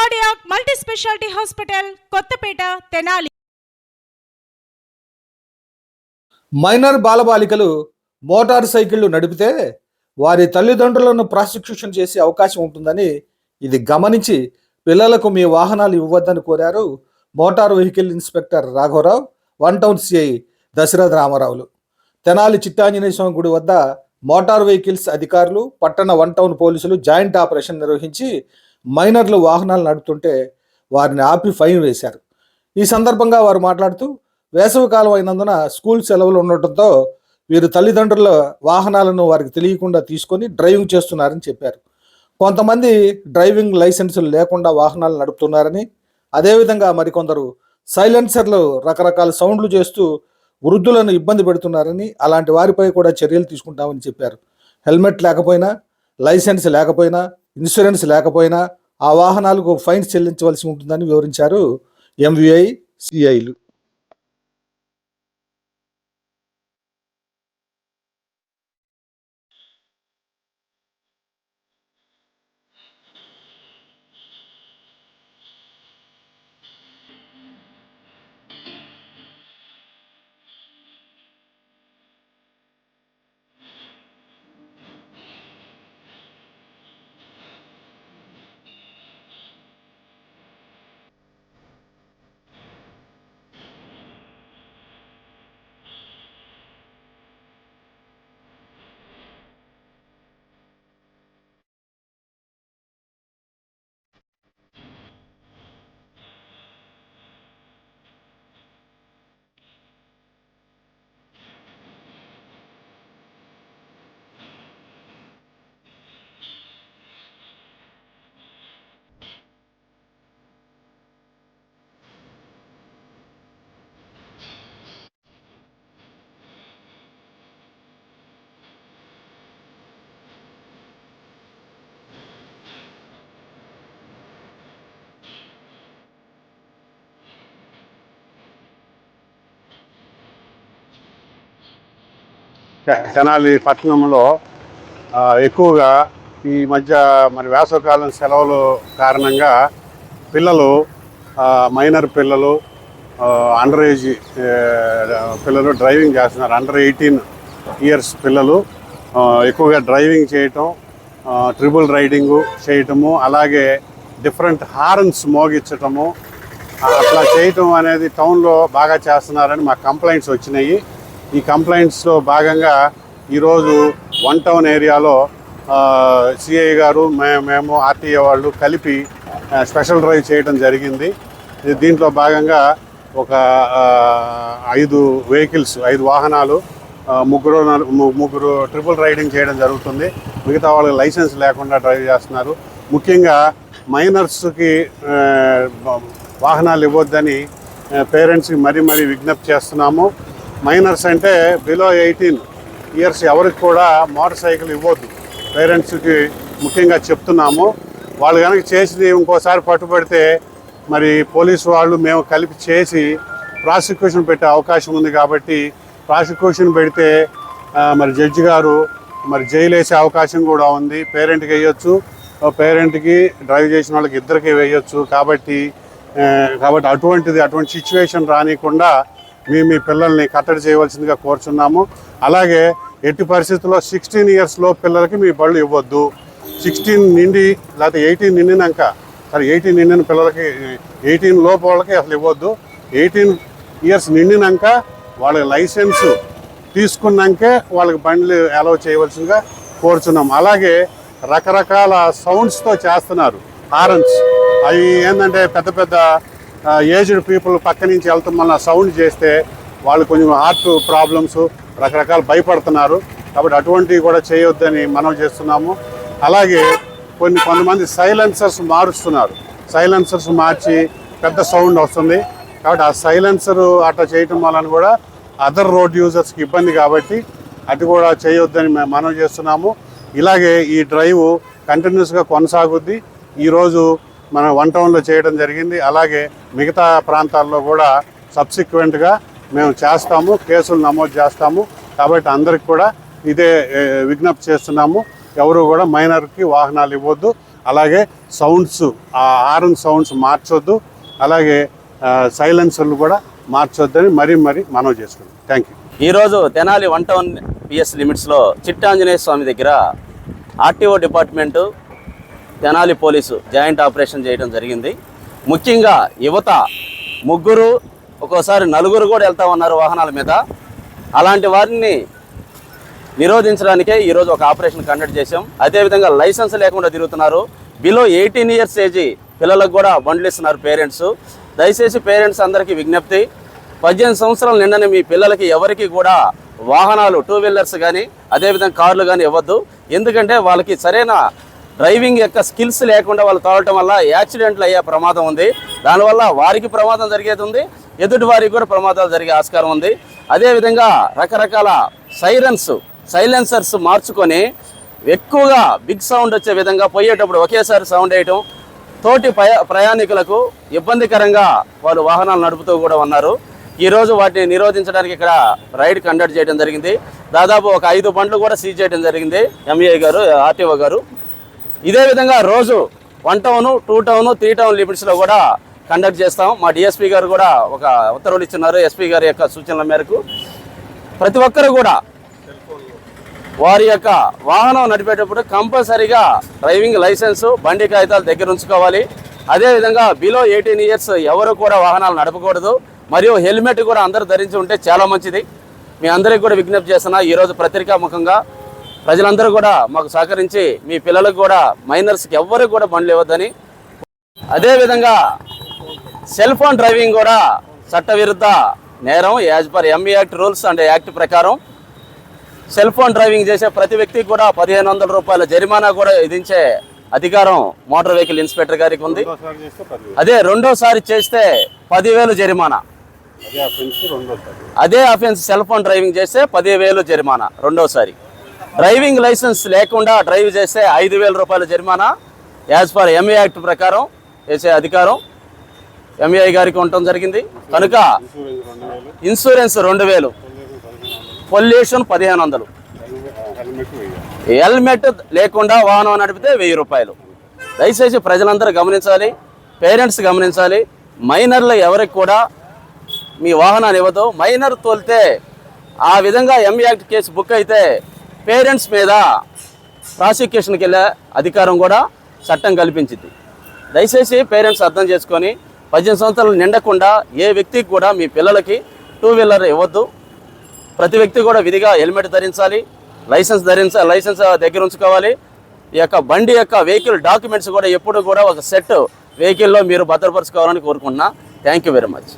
Cardiac multi speciality hospital Kothapeta Tenali. Minor బాలబాలికలు motor సైకిళ్ళు నడిపితే వారి తల్లిదండ్రులను ప్రాసిక్యూషన్ చేసే అవకాశం ఉంటుందని ఇది గమనించి పిల్లలకు మీ వాహనాలు ఇవ్వద్దని కోరారు మోటార్ వెహికల్ ఇన్స్పెక్టర్ రాఘవరావు వన్ టౌన్ సిఐ దశరథ రామారావులు. తెనాలి చిట్టాంజనేయ స్వామి గుడి వద్ద మోటార్ వెహికల్స్ అధికారులు పట్టణ వన్ టౌన్ పోలీసులు జాయింట్ ఆపరేషన్ నిర్వహించి మైనర్లు వాహనాలు నడుపుతుంటే వారిని ఆపి ఫైన్ వేశారు. ఈ సందర్భంగా వారు మాట్లాడుతూ వేసవికాలం అయినందున స్కూల్ సెలవులు ఉండటంతో వీరు తల్లిదండ్రుల వాహనాలను వారికి తెలియకుండా తీసుకొని డ్రైవింగ్ చేస్తున్నారని చెప్పారు. కొంతమంది డ్రైవింగ్ లైసెన్సులు లేకుండా వాహనాలు నడుపుతున్నారని అదేవిధంగా మరికొందరు సైలెన్సర్లు రకరకాల సౌండ్లు చేస్తూ వృద్ధులను ఇబ్బంది పెడుతున్నారని అలాంటి వారిపై కూడా చర్యలు తీసుకుంటామని చెప్పారు. హెల్మెట్ లేకపోయినా లైసెన్స్ లేకపోయినా ఇన్సూరెన్స్ లేకపోయినా ఆ వాహనాలకు ఫైన్స్ చెల్లించవలసి ఉంటుందని వివరించారు ఎంవిఐ సిఐలు. తెనాలి పట్టణంలో ఎక్కువగా ఈ మధ్య మరి వేసవకాలం సెలవులు కారణంగా పిల్లలు మైనర్ పిల్లలు అండర్ ఏజ్ పిల్లలు డ్రైవింగ్ చేస్తున్నారు. అండర్ ఎయిటీన్ ఇయర్స్ పిల్లలు ఎక్కువగా డ్రైవింగ్ చేయటం ట్రిబుల్ రైడింగు చేయటము అలాగే డిఫరెంట్ హార్న్స్ మోగించటము అట్లా చేయటం అనేది టౌన్లో బాగా చేస్తున్నారని మాకు కంప్లైంట్స్ వచ్చినాయి. ఈ కంప్లైంట్స్లో భాగంగా ఈరోజు వన్ టౌన్ ఏరియాలో సిఐ గారు మే మేము ఆర్టీఏ వాళ్ళు కలిపి స్పెషల్ డ్రైవ్ చేయడం జరిగింది. దీంట్లో భాగంగా ఒక ఐదు వెహికల్స్ ఐదు వాహనాలు ముగ్గురు ముగ్గురు ట్రిపుల్ రైడింగ్ చేయడం జరుగుతుంది. మిగతా వాళ్ళకి లైసెన్స్ లేకుండా డ్రైవ్ చేస్తున్నారు. ముఖ్యంగా మైనర్స్కి వాహనాలు ఇవ్వద్దని పేరెంట్స్కి మరీ మరీ విజ్ఞప్తి చేస్తున్నాము. మైనర్స్ అంటే బిలో ఎయిటీన్ ఇయర్స్ ఎవరికి కూడా మోటార్ సైకిల్ ఇవ్వద్దు. పేరెంట్స్కి ముఖ్యంగా చెప్తున్నాము. వాళ్ళు కనుక చేసి ఇంకోసారి పట్టుబడితే మరి పోలీసు వాళ్ళు మేము కలిపి చేసి ప్రాసిక్యూషన్ పెట్టే అవకాశం ఉంది కాబట్టి ప్రాసిక్యూషన్ పెడితే మరి జడ్జి గారు మరి జైలు వేసే అవకాశం కూడా ఉంది. పేరెంట్కి వేయొచ్చు. పేరెంట్కి డ్రైవ్ చేసిన వాళ్ళకి ఇద్దరికి వేయొచ్చు. కాబట్టి కాబట్టి అటువంటిది అటువంటి సిచ్యువేషన్ రానికుండా మేము మీ పిల్లల్ని కట్టడి చేయవలసిందిగా కోరుచున్నాము. అలాగే ఎట్టి పరిస్థితుల్లో సిక్స్టీన్ ఇయర్స్లో పిల్లలకి మీ బళ్ళు ఇవ్వద్దు. సిక్స్టీన్ నిండి లేకపోతే ఎయిటీన్ నిండినాక సరే ఎయిటీన్ నిండిన పిల్లలకి ఎయిటీన్ లోపు వాళ్ళకి అసలు ఇవ్వద్దు. ఎయిటీన్ ఇయర్స్ నిండినాక వాళ్ళ లైసెన్స్ తీసుకున్నాకే వాళ్ళకి బండ్లు అలౌ చేయవలసిందిగా కోరుచున్నాం. అలాగే రకరకాల సౌండ్స్తో చేస్తున్నారు. హారన్స్ అవి ఏంటంటే పెద్ద పెద్ద ఏజ్డ్ పీపుల్ పక్క నుంచి వెళ్తూ మన సౌండ్ చేస్తే వాళ్ళు కొంచెం హార్ట్ ప్రాబ్లమ్స్ రకరకాల భయపడుతున్నారు. కాబట్టి అటువంటివి కూడా చేయొద్దని మనం చేస్తున్నాము. అలాగే కొన్ని కొంతమంది సైలెన్సర్స్ మారుస్తున్నారు. సైలెన్సర్స్ మార్చి పెద్ద సౌండ్ వస్తుంది. కాబట్టి ఆ సైలెన్సర్ అట్లా చేయటం వలన కూడా అదర్ రోడ్ యూజర్స్కి ఇబ్బంది కాబట్టి అది కూడా చేయొద్దని మేము మనం చేస్తున్నాము. ఇలాగే ఈ డ్రైవ్ కంటిన్యూస్గా కొనసాగుద్ది. ఈరోజు మనం వన్ టౌన్లో చేయడం జరిగింది. అలాగే మిగతా ప్రాంతాల్లో కూడా సబ్సిక్వెంట్గా మేము చేస్తాము కేసులు నమోదు చేస్తాము. కాబట్టి అందరికి కూడా ఇదే విజ్ఞప్తి చేస్తున్నాము. ఎవరు కూడా మైనర్కి వాహనాలు ఇవ్వద్దు. అలాగే సౌండ్స్ ఆ హార్న్ సౌండ్స్ మార్చొద్దు. అలాగే సైలెన్సర్లు కూడా మార్చొద్దని మరీ మరీ మనవి చేసుకున్నాం థ్యాంక్ యూ. ఈరోజు తెనాలి వన్ టౌన్ పిఎస్ లిమిట్స్లో చిట్టాంజనేయ స్వామి దగ్గర RTO department Tenali police joint operation చేయడం జరిగింది. ముఖ్యంగా యువత ముగ్గురు ఒక్కోసారి నలుగురు కూడా వెళ్తా ఉన్నారు వాహనాల మీద. అలాంటి వారిని నిరోధించడానికే ఈరోజు ఒక ఆపరేషన్ కండక్ట్ చేశాం. అదేవిధంగా లైసెన్స్ లేకుండా తిరుగుతున్నారు. బిలో ఎయిటీన్ ఇయర్స్ ఏజీ పిల్లలకు కూడా బండ్లు ఇస్తున్నారు పేరెంట్స్. దయచేసి పేరెంట్స్ అందరికీ విజ్ఞప్తి పద్దెనిమిది సంవత్సరాలు నిండని మీ పిల్లలకి ఎవరికి కూడా వాహనాలు టూ వీలర్స్ కానీ అదేవిధంగా కార్లు కానీ ఇవ్వద్దు. ఎందుకంటే వాళ్ళకి సరైన డ్రైవింగ్ యొక్క స్కిల్స్ లేకుండా వాళ్ళు తోలటం వల్ల యాక్సిడెంట్లు అయ్యే ప్రమాదం ఉంది. దానివల్ల వారికి ప్రమాదం జరిగేది ఉంది. ఎదుటి వారికి కూడా ప్రమాదాలు జరిగే ఆస్కారం ఉంది. అదేవిధంగా రకరకాల సైరన్స్ సైలెన్సర్స్ మార్చుకొని ఎక్కువగా బిగ్ సౌండ్ వచ్చే విధంగా పోయేటప్పుడు ఒకేసారి సౌండ్ వేయటం తోటి ప్రయా ప్రయాణికులకు ఇబ్బందికరంగా వాళ్ళు వాహనాలు నడుపుతూ కూడా ఉన్నారు. ఈరోజు వాటిని నిరోధించడానికి ఇక్కడ రైడ్ కండక్ట్ చేయడం జరిగింది. దాదాపు ఒక ఐదు బండ్లు కూడా సీజ్ చేయడం జరిగింది. ఎంఏ గారు ఆర్టీఓ గారు. ఇదే విధంగా రోజు one town two town three town లిమిట్స్లో కూడా కండక్ట్ చేస్తాం. మా డిఎస్పీ గారు కూడా ఒక ఉత్తర్వులు ఇచ్చినారు ఎస్పీ గారి యొక్క సూచనల మేరకు. ప్రతి ఒక్కరు కూడా వారి యొక్క వాహనం నడిపేటప్పుడు కంపల్సరీగా డ్రైవింగ్ లైసెన్స్ బండి కాగితాలు దగ్గర ఉంచుకోవాలి. అదేవిధంగా బిలో ఎయిటీన్ ఇయర్స్ ఎవరు కూడా వాహనాలు నడపకూడదు. మరియు హెల్మెట్ కూడా అందరూ ధరించి ఉంటే చాలా మంచిది. మీ అందరికీ కూడా విజ్ఞప్తి చేస్తున్నా ఈరోజు పత్రికాముఖంగా ప్రజలందరూ కూడా మాకు సహకరించి మీ పిల్లలకు కూడా మైనర్స్కి ఎవ్వరికి కూడా బండ్లు ఇవ్వద్దని. అదేవిధంగా సెల్ ఫోన్ డ్రైవింగ్ కూడా చట్టవిరుద్ధ నేరం as per ME act rules and act ప్రకారం. సెల్ ఫోన్ డ్రైవింగ్ చేసే ప్రతి వ్యక్తికి కూడా పదిహేను వందల రూపాయల జరిమానా కూడా విధించే అధికారం మోటార్ వెహికల్ ఇన్స్పెక్టర్ గారికి ఉంది. అదే రెండోసారి చేస్తే పదివేలు జరిమానా. అదే అఫెన్స్ సెల్ ఫోన్ డ్రైవింగ్ చేస్తే పదివేలు జరిమానా రెండోసారి. డ్రైవింగ్ లైసెన్స్ లేకుండా డ్రైవ్ చేస్తే ఐదు వేల రూపాయల జరిమానా యాజ్ పర్ ఎంఏ యాక్ట్ ప్రకారం వేసే అధికారం ఎంఏఐ గారికి ఉండటం జరిగింది. కనుక ఇన్సూరెన్స్ రెండు వేలు పొల్యూషన్ పదిహేను వందలు. హెల్మెట్ లేకుండా వాహనం నడిపితే వెయ్యి రూపాయలు. దయచేసి ప్రజలందరూ గమనించాలి పేరెంట్స్ గమనించాలి మైనర్లు ఎవరికి కూడా మీ వాహనాన్ని ఇవ్వదు మైనర్ తోలితే ఆ విధంగా ఎం యాక్ట్ కేసు బుక్ అయితే పేరెంట్స్ మీద ప్రాసిక్యూషన్కి వెళ్ళే అధికారం కూడా చట్టం కల్పించింది. దయచేసి పేరెంట్స్ అర్థం చేసుకొని పద్దెనిమిది సంవత్సరాలు నిండకుండా ఏ వ్యక్తికి కూడా మీ పిల్లలకి టూ వీలర్ ఇవ్వద్దు. ప్రతి వ్యక్తి కూడా విధిగా హెల్మెట్ ధరించాలి లైసెన్స్ ధరించ లైసెన్స్ దగ్గర ఉంచుకోవాలి. ఈ యొక్క బండి యొక్క వెహికల్ డాక్యుమెంట్స్ కూడా ఎప్పుడు కూడా ఒక సెట్ వెహికల్లో మీరు భద్రపరచుకోవాలని కోరుకుంటున్నా. Thank you very much.